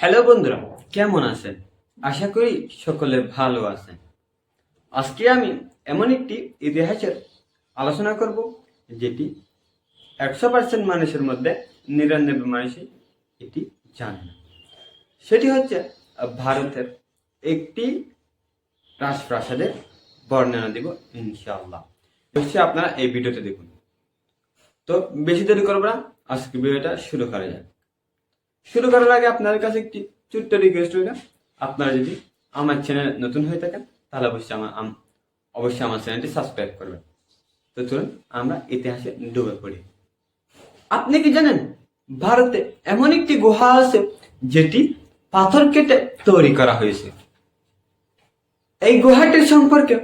Hello বন্ধুরা, কেমন আছেন? আশা করি সকলে ভালো আছেন। আজকে আমি এমন একটি ইতিহাসের আলোচনা করব, যেটি একশো পার্সেন্ট মানুষের মধ্যে নিরানব্বই মানুষই এটি জানে না। সেটি হচ্ছে ভারতের একটি রাজপ্রাসাদের বর্ণনা দিব, ইনশাআল্লাহ। অবশ্যই আপনারা এই ভিডিওতে দেখুন। তো বেশি দেরি করব না, আজকে ভিডিওটা শুরু করা যাক। শুরু করার আগে আপনার কাছে একটি ছোট্ট রিকোয়েস্ট রইল। আপনারা যদি আমার চ্যানেল নতুন হয়ে থাকেন, তাহলে অবশ্যই আমার অবশ্যই আমার চ্যানেলটি সাবস্ক্রাইব করবেন। তো চলুন, আমরা ইতিহাসে ডুবে পড়ি। আপনি কি জানেন, ভারতে এমন একটি গুহা আছে, যেটি পাথর কেটে তৈরি করা হয়েছে। এই গুহাটির সম্পর্কে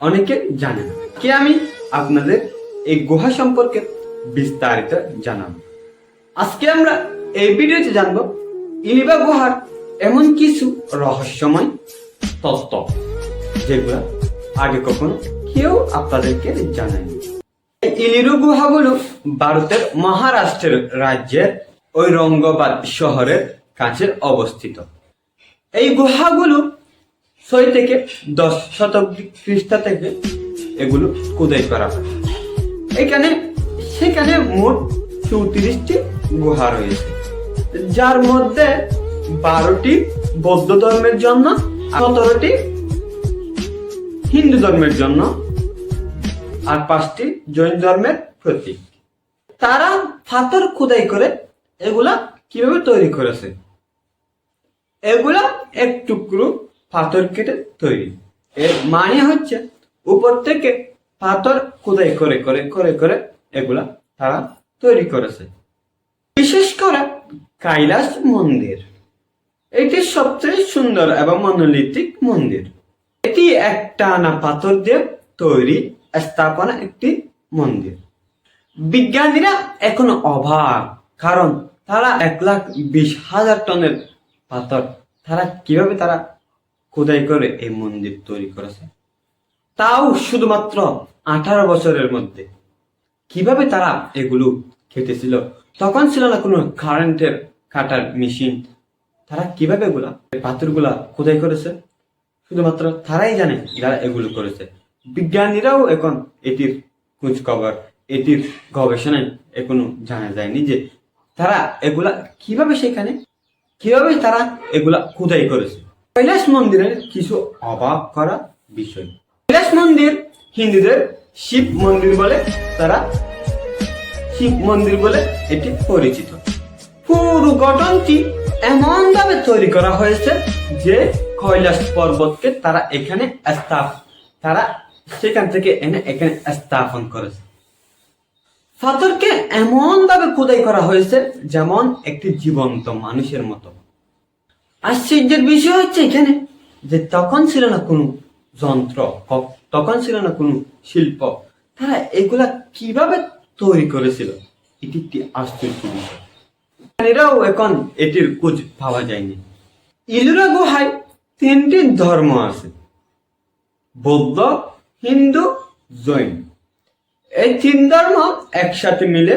অনেকে জানেন। কি আমি? আপনাদের এই গুহা সম্পর্কে বিস্তারিত জানাব। আজকে আমরা এই ভিডিওতে জানব ইলিবা গুহার এমন কিছু রহস্যময় তত্ত্ব যেগুলো আগে কখনো কেউ আপনাদেরকে জানায়নি। ইলিরু গুহাগুলো ভারতের মহারাষ্ট্রের রাজ্যের ঔরঙ্গাবাদ শহরের কাছে অবস্থিত। এই গুহাগুলো ছয় থেকে দশ শতাব্দী খ্রিস্টা থেকে এগুলো খোদাই করা হয়। এখানে, সেখানে মোট চৌত্রিশটি গুহা রয়েছে। যার মধ্যে বারোটি বৌদ্ধ ধর্মের জন্য, সতেরোটি হিন্দু ধর্মের জন্য, আর পাঁচটি জৈন ধর্মের প্রতীক। তারা পাথর খোদাই করে, এগুলা কীভাবে তৈরি করেছে? এগুলা এক টুকরো পাথর কেটে তৈরি। এর মানে হচ্ছে, উপর থেকে পাথর খোদাই করে করে করে করে এগুলা তারা তৈরি করেছে। বিশেষ করে কৈলাস মন্দির। এটি সবচেয়ে সুন্দর এবং মনোলিথিক মন্দির। এটি একটা না পাথর দিয়ে তৈরি, স্থাপনা একটি মন্দির। বিজ্ঞানীরা এখনও অভাব কারণ তারা এক লাখ বিশ হাজার টনের পাথর তারা কীভাবে তারা খোদাই করে এই মন্দির তৈরি করেছে? তাও শুধুমাত্র আঠারো বছরের মধ্যে। কীভাবে তারা এগুলো খেতেছিল তখন ছিল না কোনো কারেন্টের কাটার মেশিন তারা কীভাবে এগুলা পাথরগুলা খোদাই করেছে? শুধুমাত্র তারাই জানে যারা এগুলো করেছে। বিজ্ঞানীরাও এখন এটির খোঁজ খবর এটির গবেষণায় এখনও জানা যায়নি যে তারা এগুলা কীভাবে সেখানে, কীভাবে তারা এগুলা খোদাই করেছে। কৈলাস মন্দিরের কিছু অবাক করা বিষয়। কৈলাস মন্দির হিন্দুদের শিব মন্দির বলে তারা শিব মন্দির বলে এটি পরিচিত। পুরো গঠনটি এমন ভাবে তৈরি করা হয়েছে যে কৈলাস পর্বতকে তারা এখানে তারা সেখান থেকে এনে এখানে স্থাপন করেছে। পাথরকে এমন ভাবে খোদাই করা হয়েছে যেমন একটি জীবন্ত মানুষের মতো। আশ্চর্যের বিষয় হচ্ছে এখানে যে তখন ছিল না কোনো যন্ত্র তখন ছিল না কোনো শিল্প। তারা এগুলা কীভাবে তৈরি করেছিল। এটি একটি আশ্চর্য বিষয়। এরাও এখন এটির খোঁজ পাওয়া যায়নি। ইলুরা গুহায় তিনটি ধর্ম আছে। বৌদ্ধ হিন্দু জৈন। এই তিন ধর্ম একসাথে মিলে